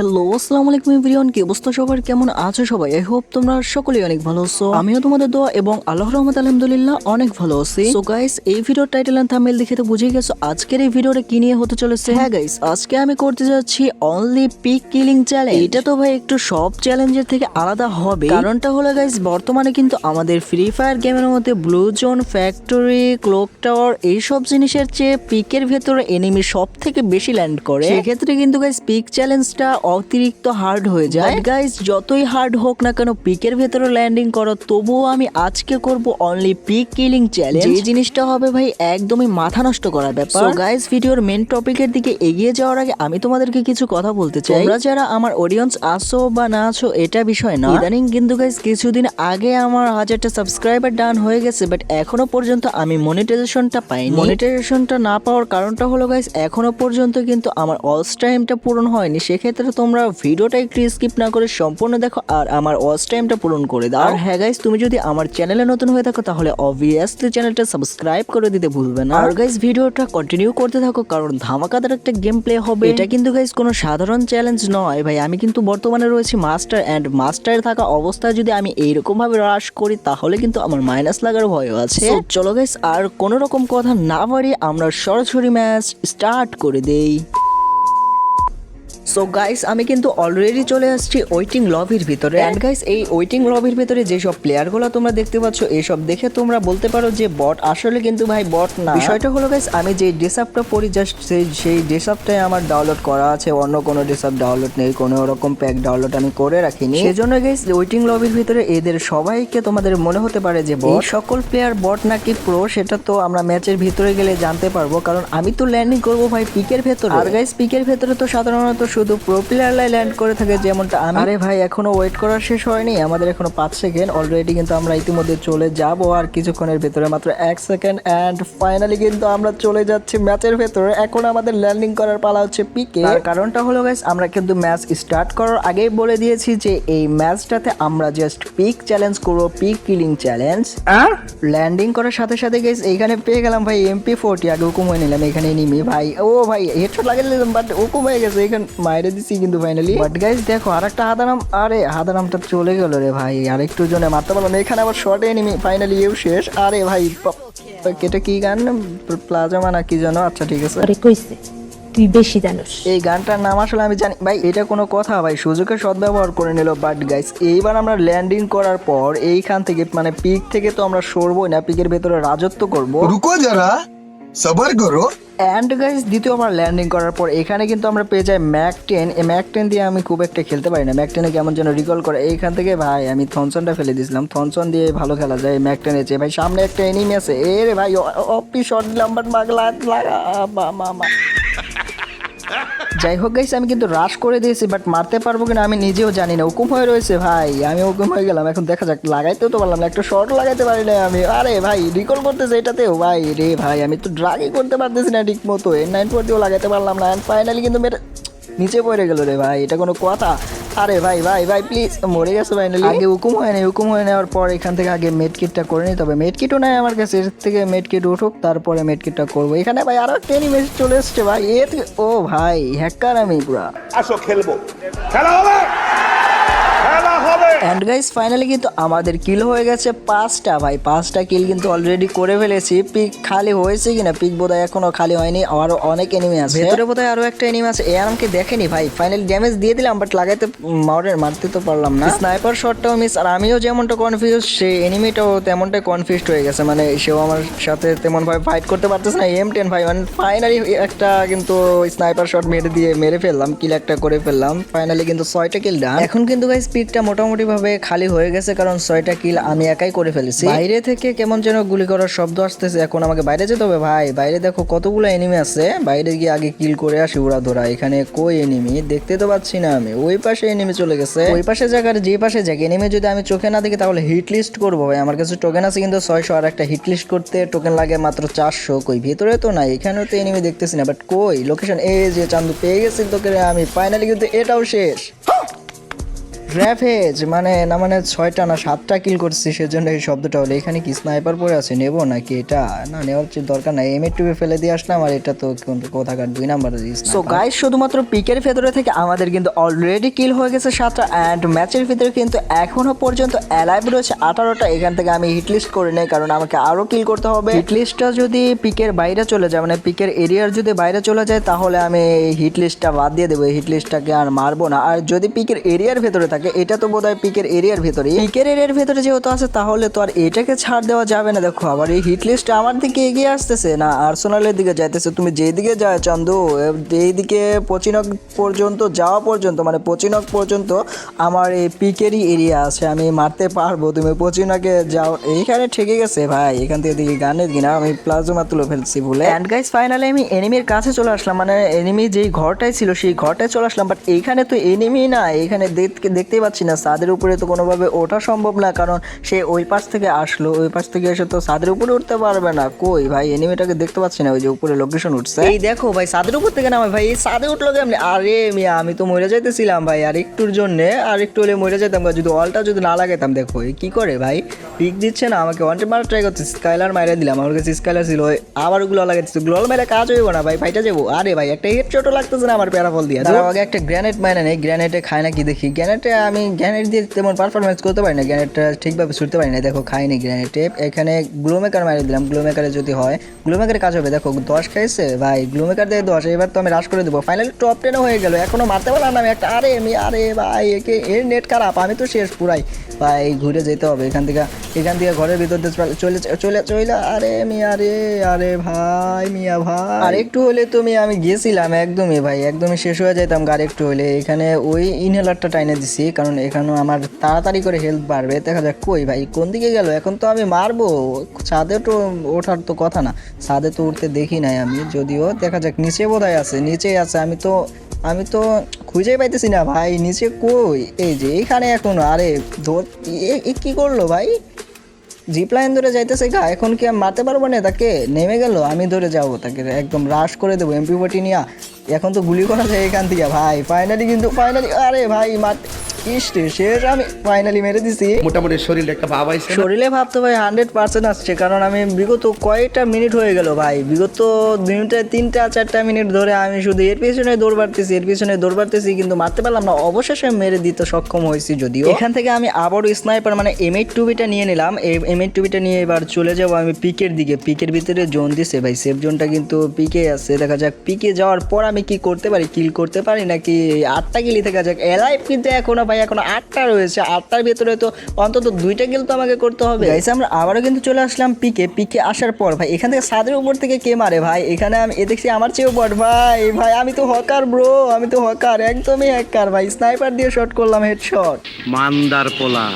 Hello আসসালামু আলাইকুম everyone কি অবস্থা সবার? কেমন আছো সবাই? আই হোপ তোমরা সকলেই অনেক ভালো আছো। আমিও তোমাদের দোয়া এবং আল্লাহর রহমত আলহামদুলিল্লাহ অনেক ভালো আছি। সো গাইস এই ভিডিওর টাইটেল এন্ড থাম্বনেল দেখে তো বুঝে গেছো আজকের এই ভিডিওটা কি নিয়ে হতে চলেছে? হ্যাঁ গাইস আজকে আমি করতে যাচ্ছি অনলি পিক কিলিং চ্যালেঞ্জ এটা তো ভাই একটু সব চ্যালেঞ্জের থেকে আলাদা হবে। কারণটা হলো গাইস বর্তমানে কিন্তু আমাদের ফ্রি ফায়ার গেমের মধ্যে blue zone factory clock tower এইসব জিনিসের চেয়ে পিকের ভেতরে এনিমি সব থেকে বেশি ল্যান্ড করে। সেক্ষেত্রে কিন্তু গাইস পিক চ্যালেঞ্জটা অতিরিক্ত হার্ড হয়ে যায়। গাইস যতই হার্ড হোক না কেন পিকের ভেতরে ল্যান্ডিং করো তবুও আমি আজকে করব অনলি পিক কিলিং চ্যালেঞ্জ এই জিনিসটা হবে ভাই একদমই মাথা নষ্ট করার ব্যাপার। গাইস ভিডিওর মেন টপিকের দিকে এগিয়ে যাওয়ার আগে আমি তোমাদেরকে কিছু কথা বলতে চাই। তোমরা যারা আমার অডিয়েন্স আসো বা না আছো এটা বিষয় না। ইদানিং কিন্তু গাইস কিছুদিন আগে আমার হাজারটা সাবস্ক্রাইবার ডান হয়ে গেছে বাট এখনও পর্যন্ত আমি মনিটাইজেশনটা পাইনি। মনিটাইজেশনটা না পাওয়ার কারণটা হলো গাইস এখনও পর্যন্ত কিন্তু আমার অলস টাইমটা পূরণ হয়নি। সেক্ষেত্রে তোমরা ভিডিওটা একটু স্কিপ না করে সম্পূর্ণ দেখো আর আমার অলস টাইমটা পূরণ করে দাও। আর হ্যাঁ গাইস তুমি যদি আমার চ্যানেলে নতুন হয়ে থাকো তাহলে অবভিয়াসলি চ্যানেলটা সাবস্ক্রাইব করে দিতে ভুলবে না। আর গাইস ভিডিওটা কন্টিনিউ করতে থাকো কারণ ধামাকাদার একটা গেম প্লে হবে। এটা কিন্তু গাইস কোনো সাধারণ চ্যালেঞ্জ নয়। ভাই আমি কিন্তু বর্তমানে রয়েছি মাস্টার অ্যান্ড মাস্টারে থাকা অবস্থায়। যদি আমি এইরকম ভাবে রাশ করি তাহলে কিন্তু আমার মাইনাস লাগার ভয় আছে। চলো গাইস আর কোনো রকম কথা না বাড়িয়ে আমরা সরাসরি ম্যাচ স্টার্ট করে দেই। সো গাইস আমি কিন্তু অলরেডি চলে আসছি ওয়েটিং লবির ভিতরে। অ্যান্ড গাইস এই ওয়েটিং লবির ভিতরে যেসব প্লেয়ারগুলো তোমরা দেখতে পাচ্ছ এইসব দেখে তোমরা বলতে পারো যে বট আসলে কিন্তু ভাই বট না। বিষয়টা হলো গাইস আমি যে ডেসআপটা পড়ি জাস্ট সেই সেই ডেসআপটাই আমার ডাউনলোড করা আছে। অন্য কোনো ডেসআপ ডাউনলোড নেই কোনো রকম প্যাক ডাউনলোড আমি করে রাখিনি। সেজন্য গাইস ওয়েটিং লবির ভিতরে এদের সবাইকে তোমাদের মনে হতে পারে যে বট সকল প্লেয়ার বট নাকি প্রো সেটা তো আমরা ম্যাচের ভিতরে গেলে জানতে পারব। কারণ আমি তো ল্যান্ডিং করব ভাই পিকের ভেতরে। আর গাইস পিকের ভেতরে তো সাধারণত শুধু প্রো প্লেয়ারলাই ল্যান্ড করে থাকে যেমনটা আমি। আরে ভাই এখনও ওয়েট করা শেষ হয়নি আমাদের এখনও পাঁচ সেকেন্ড অলরেডি কিন্তু আমরা ইতিমধ্যে চলে যাব আর কিছুক্ষণের ভেতরে মাত্র এক সেকেন্ড অ্যান্ড ফাইনালি কিন্তু আমরা চলে যাচ্ছি ম্যাচের ভেতরে। এখন আমাদের ল্যান্ডিং করার পালা হচ্ছে পিকে তার কারণটা হলো গাইস আমরা কিন্তু ম্যাচ স্টার্ট করার আগেই বলে দিয়েছি যে এই ম্যাচটাতে আমরা জাস্ট পিক চ্যালেঞ্জ করব পিক কিলিং চ্যালেঞ্জ ল্যান্ডিং করার সাথে সাথে গাইস এইখানে পেয়ে গেলাম ভাই এমপি ফোরটি আগে হুকুম হয়ে নিলাম এখানে নিমি ভাই। ও ভাই হেডশট লাগিয়ে দিলাম বাট হুকুম হয়ে গেছে এখানে মাইরে দিছি কিন্তু ফাইনালি বাট গাইজ দেখো আর একটা আরে হাদারামটা চলে গেল রে ভাই। আর একটু জনে মারতে পারলাম এখানে আবার শর্টে এনিমি ফাইনালি এও শেষ। আরে ভাই এটা কি গান? প্লাজমা না কি যেন? আচ্ছা ঠিক আছে। আরে কইছে তুই বেশি জানোস। এই গানটার নাম আসলে আমি জানি ভাই এটা কোনো কথা ভাই সুযোগের সদ্ব্যবহার করে নিল। বাট গাইস এইবার আমরা ল্যান্ডিং করার পর এইখান থেকে মানে পিক থেকে তো আমরা সরবই না পিকের ভেতরে রাজত্ব করব। রুকো যারা। সবার করো অ্যান্ড গাইস দ্বিতীয় আমার ল্যান্ডিং করার পর এখানে কিন্তু আমরা পেয়ে যাই ম্যাক টেন এই ম্যাক টেন দিয়ে আমি খুব একটা খেলতে পারি না। ম্যাক টেনে কেমন যেন রিকল করে। এইখান থেকে ভাই, আমি থনসনটা ফেলে দিয়েছিলাম। থনসন দিয়ে ভালো খেলা যায় ম্যাক টেনে চেয়ে ভাই, সামনে একটা এনিমি আছে। এ রে ভাই অপি শর্ট দিলাম বাট লাগা মা মা। যাই হোক গাইস আমি কিন্তু রাশ করে দিয়েছি বাট মারতে পারব কিনা আমি নিজেও জানি না। হুকুম হয়ে রয়েছে ভাই, আমি হুকুম হয়ে গেলাম। এখন দেখা যাক, লাগাইতেও তো পারলাম না, একটা শর্ট লাগাইতে পারি না আমি। আরে ভাই রিকল করতেছে এটাতেও? ভাই রে ভাই, আমি তো ড্রাগই করতে পারতেছি না ঠিক মতো এর নাইন ফোর দিয়েও লাগাইতে পারলাম না। অ্যান্ড ফাইনালি কিন্তু মেয়েটা নিচে পড়ে গেল রে ভাই, এটা কোনো কথা। আরে ভাই ভাই ভাই প্লিজ মরে গেছে ভাই ফাইনালি আগে হুকুম হয় না হুকুম হয়ে নেওয়ার পর এখান থেকে আগে মেড কিটটা করে নিতে হবে। মেড কিটও নাই আমার কাছে এর থেকে মেড কিট উঠুক তারপরে মেড কিটটা করব। এখানে ভাই আরও একটা এনিমেজ চলে এসছে ভাই এ ও ভাই হ্যাকার আমি পুরা। আসো খেলব। খেলা হবে! অ্যান্ড গাইস ফাইনালি কিন্তু আমাদের কিল হয়ে গেছে পাঁচটা। ভাই পাঁচটা কিল কিন্তু অলরেডি করে ফেলেছি। পিক খালি হয়েছে কিনা? পিক বোধহয় এখনও খালি হয়নি। আরও অনেক এনিমি আছে। ভেতরে বোধহয় আরও একটা এনিমি আছে। এ আমাকে দেখেনি ভাই। ফাইনালি ড্যামেজ দিয়ে দিলাম বাট লাগাইতে মারে মারতে তো পারলাম না। স্নাইপার শটটাও মিস আর আমিও যেমনটা কনফিউজ সে এনিমিটাও তেমনটাই কনফিউজ হয়ে গেছে। মানে সেও আমার সাথে তেমন ভাবে ফাইট করতে পারতেছে না। এম টেন ভাই মানে ফাইনালি একটা কিন্তু স্নাইপার শট মেরে দিয়ে মেরে ফেললাম। কিল একটা করে ফেললাম। ফাইনালি কিন্তু ছয়টা কিল ডান এখন কিন্তু গাইস পিকটা মোটামুটি ভাবে খালি হয়ে গেছে কারণ ছয়টা কিল আমি একাই করে ফেলেছি। বাইরে থেকে কেমন যেন গুলি করার শব্দ আসতেছে এখন আমাকে বাইরে যেতে হবে ভাই। বাইরে দেখো কতগুলো এনিমি আছে। বাইরে গিয়ে আগে কিল করে আসি উড়া ধরা। এখানে কই এনিমি দেখতে তো পাচ্ছি না আমি। ওই পাশে এনিমি চলে গেছে। ওই পাশে জায়গার যে পাশে যাক। এনিমি যদি আমি চোখে না দেখি তাহলে হিট লিস্ট করব ভাই। আমার কাছে টোকেন আছে কিন্তু ছয়শো আর একটা হিট লিস্ট করতে টোকেন লাগে মাত্র চারশো। কই ভিতরে তো নাই। এখানেও তো এনিমি দেখতেছি না বাট কই? লোকেশন এই যে চান্দু পেয়ে গেছি তোকে আমি। ফাইনালি কিন্তু এটাও শেষ। র্যাফেজ মানে না মানে ছয়টা না সাতটা কিল করছি সেজন্য এই শব্দটা হলো। এখানে কি স্নাইপার পরে আছে? নেব নাকি এটা? না নেওয়ার চেয়ে দরকার নাই। এম টুবে ফেলে দিয়ে আসলাম আর এটা তো কোথাকার দুই নাম্বার সো গাইস শুধুমাত্র পিকের ভেতরে থেকে আমাদের কিন্তু অলরেডি কিল হয়ে গেছে সাতটা অ্যান্ড ম্যাচের ভিতরে কিন্তু এখনও পর্যন্ত অ্যালাইভ রয়েছে আঠারোটা। এখান থেকে আমি হিটলিস্ট করে নেই কারণ আমাকে আরও কিল করতে হবে। হিটলিস্টটা যদি পিকের বাইরে চলে যায় মানে পিকের এরিয়ার যদি বাইরে চলে যায় তাহলে আমি হিটলিস্টটা বাদ দিয়ে দেবো। হিটলিস্টটাকে আর মারবো না। আর যদি পিকের এরিয়ার ভেতরে থাকে এটা তো বোধহয় পিকের এরিয়ার ভেতরে পিকের এরিয়ার ভেতরে যেহেতু আছে তাহলে তো আর এটাকে ছাড় দেওয়া যাবে না। দেখো আবার এই হিট লিস্ট আমার দিকে এগিয়ে আসতেছে না আর্সেনালের দিকে যাইতেছে? তুমি যেদিকে যায় চান্দু এইদিকে পচিনক পর্যন্ত যাওয়া পর্যন্ত মানে পচিনক পর্যন্ত আমার এই পিকেরই এরিয়া আছে আমি মারতে পারব। তুমি পচিনকে যাও এইখানে ঠেকে গেছে ভাই এখান থেকে দিকে গানের কিনা আমি প্লাজমা তুলে ফেলছি ভুলে। অ্যান্ড গাইস ফাইনালি আমি এনিমির কাছে চলে আসলাম মানে এনিমি যেই ঘরটায় ছিল সেই ঘরটায় চলে আসলাম বাট এইখানে তো এনিমি না এখানে দেখ- দেখতেই পাচ্ছি না। ছাদের উপরে তো কোনোভাবে ওঠা সম্ভব না কারণ সে ওই পাশ থেকে আসলো। ওই পাশ থেকে এসে তো ছাদের উপরে উঠতে পারবে না। কই ভাই এনিমিটাকে দেখতে পাচ্ছি না ওই যে উপরে লোকেশন উঠছে। এই দেখো ভাই ছাদের উপর থেকে নামে ভাই এই ছাদে উঠল কেমনি? আরে মিয়া আমি তো মরে যাইতেছিলাম ভাই আর একটুর জন্য আর একটু হলে মরে যেতাম। যদি অলটা যদি না লাগাইতাম দেখো এই কি করে ভাই? পিক দিচ্ছে না আমাকে ওয়ান মারা ট্রাই করতে স্কাইলার মাইরে দিলাম আমার কাছে স্কাইলার ছিল ওই আবার ওগুলো লাগাইতেছে। গ্লোল মেরে কাজ হইব না ভাই ফাইটা যাব আরে ভাই একটা হেডশটও লাগতেছে না আমার প্যারাফল দিয়ে। তার আগে একটা গ্র্যানেট মাইনে নেই গ্র্যানেটে খায় না কি দেখি গ্র্যানেটে আমি গ্র্যানেট দিয়ে তেমন পারফরমেন্স করতে পারি না গ্র্যানেটটা ঠিকভাবে ছুটতে পারি না। দেখো, খাইনি গ্র্যানেটে এখানে গ্লো মেকার মারি দিলাম গ্লো মেকারে যদি হয়, গ্লোমেকারে কাজ হবে। দেখো, দশ খাইছে, ভাই গ্লো মেকার দিয়ে দশ, এবার তো আমি রাশ করে দেবো। ফাইনালি টপ টেনও হয়ে গেল, এখনও মারতে পারলাম আমি একটা। আরে আমি, আরে ভাই, একে, এর নেট খারাপ, আমি তো শেষ পুরাই। ভাই, ঘুরে যেতে হবে, এখান থেকে এখান থেকে ঘরের ভিতর দিয়ে চলে চলে চলে চলে, আরে মিয়া রে, আরে ভাই, মিয়া ভাই। আর একটু হলে তুমি আমি গেছিলাম, একদমই ভাই, একদমই শেষ হয়ে যেতাম গাড়ি একটু হলে। এখানে ওই ইনহেলারটা টাইনে দিছি কারণ এখানেও আমার তাড়াতাড়ি করে হেল্প বাড়বে। দেখা যাক কই ভাই, কোন দিকে গেল? এখন তো আমি মারবো। ছাদে তো ওঠার তো কথা না। ছাদে তো উঠতে দেখি নাই আমি, যদিও দেখা যাক নিচে বোধহয় আছে, নিচেই আছে। আমি তো আমি তো খুঁজেই পাইতেছি না ভাই, নিচে কই? এই যে এইখানে এখনও, আরে ধর, এ- কি করল ভাই? জিপ লাইন ধরে যাইতেছে গা, এখন কি আমি মারতে পারব না তাকে? নেমে গেল, আমি ধরে যাব তাকে। একদম রাশ করে দেবো এমপি ফোর্টি নিয়ে। এখন তো গুলি করা যায় এখান থেকে ভাই ফাইনালি কিন্তু ফাইনালি আরে ভাই, মার ইস্টে শেষ আমি ফাইনালি মেরে দিছি। মোটামুটি শরীরে একটা ভাব আইছে শরীরে ভাবতে ভাই হান্ড্রেড পার্সেন্ট আসছে কারণ আমি বিগত কয়েকটা মিনিট হয়ে গেল ভাই? বিগত দুইটা তিনটা চারটা মিনিট ধরে আমি শুধু এর পিছনে দৌড় বাড়তেছি এর পিছনে দৌড় বাড়তেছি কিন্তু মারতে পারলাম না। অবশেষে মেরে দিতে সক্ষম হয়েছি যদিও। এখান থেকে আমি আবারও স্নাইপার মানে এম এইট টুবিটা নিয়ে নিলাম। এম এইট টুবিটা নিয়ে এবার চলে যাব আমি পিকের দিকে। পিকের ভিতরে জোন দিছে ভাই। সেফ জোনটা কিন্তু পিকে আছে। দেখা যাক পিকে যাওয়ার পর আমি কি করতে পারি কিল করতে পারি নাকি আটটা কিলি থেকে যাক। এলাইভ কিন্তু এখনও ভাই এখন আটটা রয়েছে। আটটার ভেতরে তো অন্তত দুইটা কিল তো আমাকে করতে হবে। গাইস আমরা আবারও কিন্তু চলে আসলাম পিকে পিকে আসার পর ভাই এখান থেকে সাদের উপর থেকে কে মারে ভাই? এখানে আমি এ দেখছি আমার চেয়েও বট ভাই ভাই আমি তো হকার ব্রো আমি তো হকার একদমই হ্যাকার ভাই। স্নাইপার দিয়ে শট করলাম হেড শট মান্দার পোলা।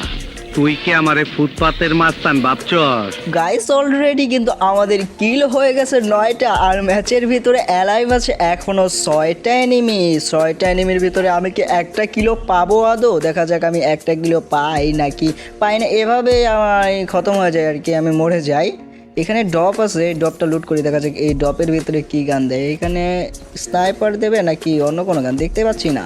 তুই কি আমারে ফুটপাতের মাস্তান ভাবছস? গাইস অলরেডি কিন্তু আমাদের কিল হয়ে গেছে নয়টা, আর ম্যাচের ভিতরে অ্যালাইভ আছে এখনও ছয়টা এনিমি ছয়টা এনিমির ভিতরে আমি কি একটা কিলো পাবো আদৌ? দেখা যাক আমি একটা কিলো পাই নাকি পাই না। এভাবে আমার খতম হয়ে যায় আর কি, আমি মরে যাই। এখানে ডপ আছে, এই ডপটা লুট করি, দেখা যাক এই ডপের ভিতরে কি গান দেয়। এখানে স্নাইপার দেবে নাকি অন্য কোনো গান? দেখতে পাচ্ছি না।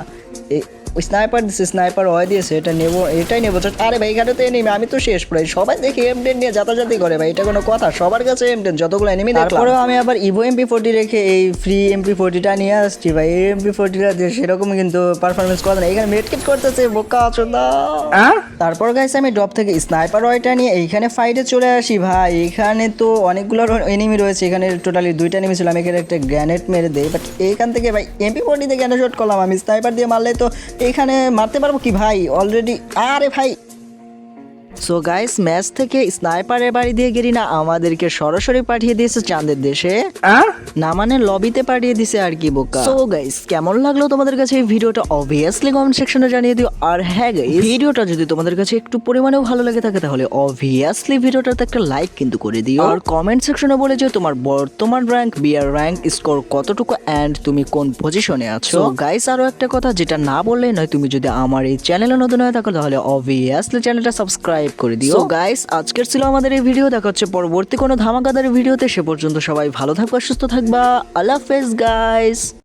ওই স্নাইপার দিছে স্নাইপার হয় দিয়েছে এটা নেব এটাই নেব। আরে ভাই এখানে তো এনিমি আমি তো শেষ প্রায়। সবাই দেখি এমডেন নিয়ে যাতাযাতি করে ভাই এটা কোনো কথা। সবার কাছে এমডেন যতগুলো এনিমি তারপরেও আমি আবার ইভো এমপি ফোর্টি রেখে এই ফ্রি এমপি ফোর্টিটা নিয়ে আসছি ভাই। এই এমপি ফোর্টিটা দিয়ে সেরকম কিন্তু পারফরমেন্স করে না। এখানে মেডকিট করতেছে বোকা আছো না তারপর গাইছে আমি ড্রপ থেকে স্নাইপার ওয়াইটা নিয়ে এইখানে ফাইটে চলে আসি ভাই। এখানে তো অনেকগুলো এনিমি রয়েছে। এখানে টোটালি দুইটা এনিমি ছিল। আমি এখানে একটা গ্র্যানেড মেরে দেই। বাট এইখান থেকে ভাই এমপি ফোর্টি থেকে গ্র্যানেড শট করলাম। আমি স্নাইপার দিয়ে মারলে তো এখানে মারতে পারব কি ভাই? অলরেডি আরে ভাই সো গাইস ম্যাচ থেকে স্নাইপারের বাড়ি দিয়ে গেলি না আমাদেরকে সরাসরি পাঠিয়ে দিয়েছে চাঁদের দেশে। না মানে লবিতে পাঠিয়ে দিছে আর কি বোকা। সো গাইস কেমন লাগল তোমাদের কাছে এই ভিডিওটা? অবভিয়াসলি কমেন্ট সেকশনে জানিয়ে দিও। আর হ্যাঁ গাইস ভিডিওটা যদি তোমাদের কাছে একটু পরিমাণেও ভালো লেগে থাকে তাহলে অবভিয়াসলি ভিডিওটাতে একটা লাইক কিন্তু করে দিও। আর? কমেন্ট সেকশনে বলে যে তোমার বর্তমান র্যাঙ্ক বিয়ার র্যাঙ্ক স্কোর কতটুকু এন্ড তুমি কোন পজিশনে আছো। গাইস আরও একটা কথা যেটা না বললেই নয় তুমি যদি আমার এই চ্যানেলে নতুন হয়ে থাকো তাহলে অবভিয়াসলি চ্যানেলটা সাবস্ক্রাইব করে দিও। গাইস আজকের ছিল আমাদের এই ভিডিও দেখা হচ্ছে পরবর্তী কোনো ধামাকাদার ভিডিওতে সে পর্যন্ত সবাই ভালো থাকবা, সুস্থ থাকবা। আল্লাহ হাফেজ গাইস